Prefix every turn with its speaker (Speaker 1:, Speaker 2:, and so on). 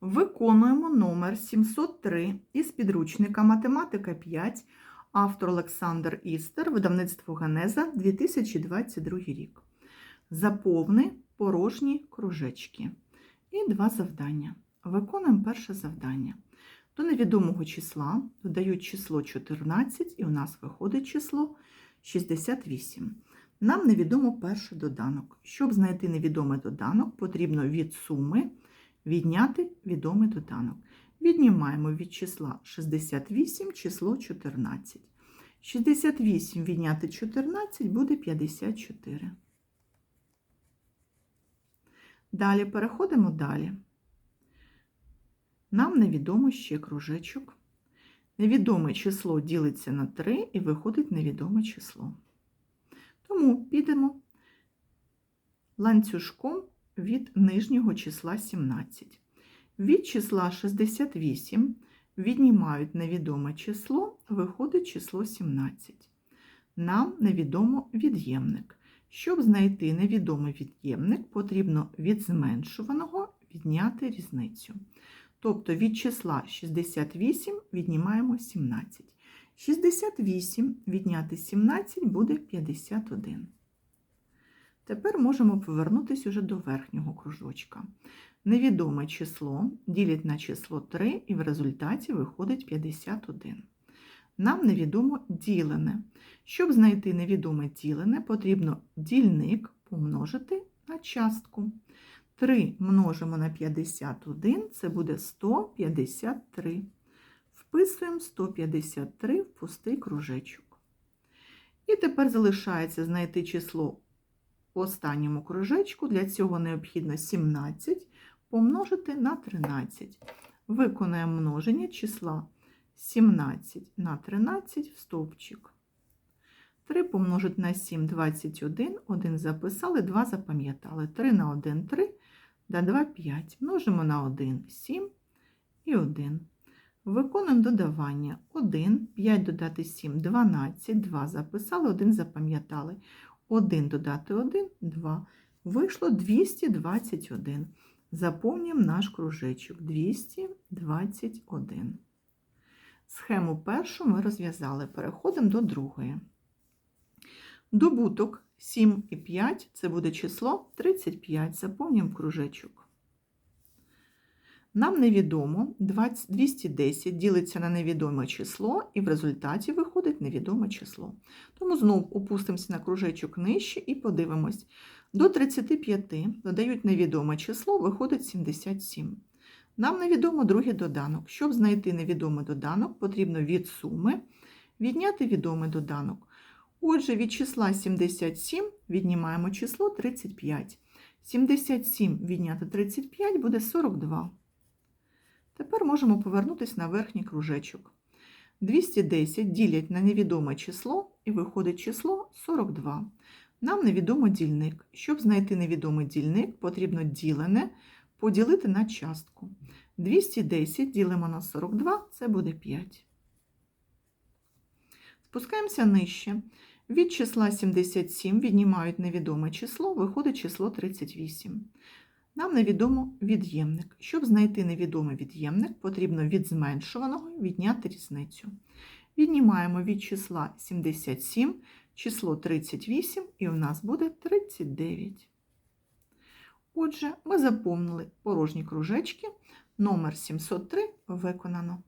Speaker 1: Виконуємо номер 703 із підручника Математика 5, автор Олександр Істер, видавництво Генеза 2022 рік. Заповни порожні кружечки. І два завдання. Виконуємо перше завдання. До невідомого числа додають число 14, і у нас виходить число 68. Нам невідомо перший доданок. Щоб знайти невідомий доданок, потрібно від суми відняти відомий доданок. Віднімаємо від числа 68 число 14. 68 відняти 14 буде 54. Далі переходимо далі. Нам невідомо ще кружечок. Невідоме число ділиться на 3 і виходить невідоме число. Тому підемо ланцюжком від нижнього числа 17. Від числа 68 віднімають невідоме число, виходить число 17. Нам невідомо від'ємник. Щоб знайти невідомий від'ємник, потрібно від зменшуваного відняти різницю. Тобто від числа 68 віднімаємо 17. 68 відняти 17 буде 51. Тепер можемо повернутися уже до верхнього кружочка. Невідоме число ділять на число 3 і в результаті виходить 51. Нам невідомо ділене. Щоб знайти невідоме ділене, потрібно дільник помножити на частку. 3 множимо на 51, це буде 153. Вписуємо 153 в пустий кружечок. І тепер залишається знайти число в останньому кружечку. Для цього необхідно 17 помножити на 13. Виконаємо множення числа 17 на 13 в стовпчик. 3 помножити на 7 21, 1 записали, 2 запам'ятали. 3 на 1 3, да 2 5. Множимо на 1 7 і 1. Виконуємо додавання 1, 5 додати 7, 12, 2 записали, 1 запам'ятали. 1 додати 1, 2. Вийшло 221. Заповнюємо наш кружечок 221. Схему першу ми розв'язали. Переходимо до другої. Добуток 7 і 5 це буде число 35. Заповнюємо кружечок. Нам невідомо 210 ділиться на невідоме число, і в результаті виходить невідоме число. Тому знову опустимося на кружечок нижче і подивимось. До 35 додають невідоме число, виходить 77. Нам невідомо другий доданок. Щоб знайти невідомий доданок, потрібно від суми відняти відомий доданок. Отже, від числа 77 віднімаємо число 35. 77 відняти 35 буде 42. Тепер можемо повернутися на верхній кружечок. 210 ділять на невідоме число і виходить число 42. Нам невідомо дільник. Щоб знайти невідомий дільник, потрібно ділене поділити на частку. 210 ділимо на 42, це буде 5. Спускаємося нижче. Від числа 77 віднімають невідоме число, виходить число 38. Нам невідомо від'ємник. Щоб знайти невідомий від'ємник, потрібно від зменшуваного відняти різницю. Віднімаємо від числа 77 число 38, і у нас буде 39. Отже, ми заповнили порожні кружечки. Номер 703 виконано.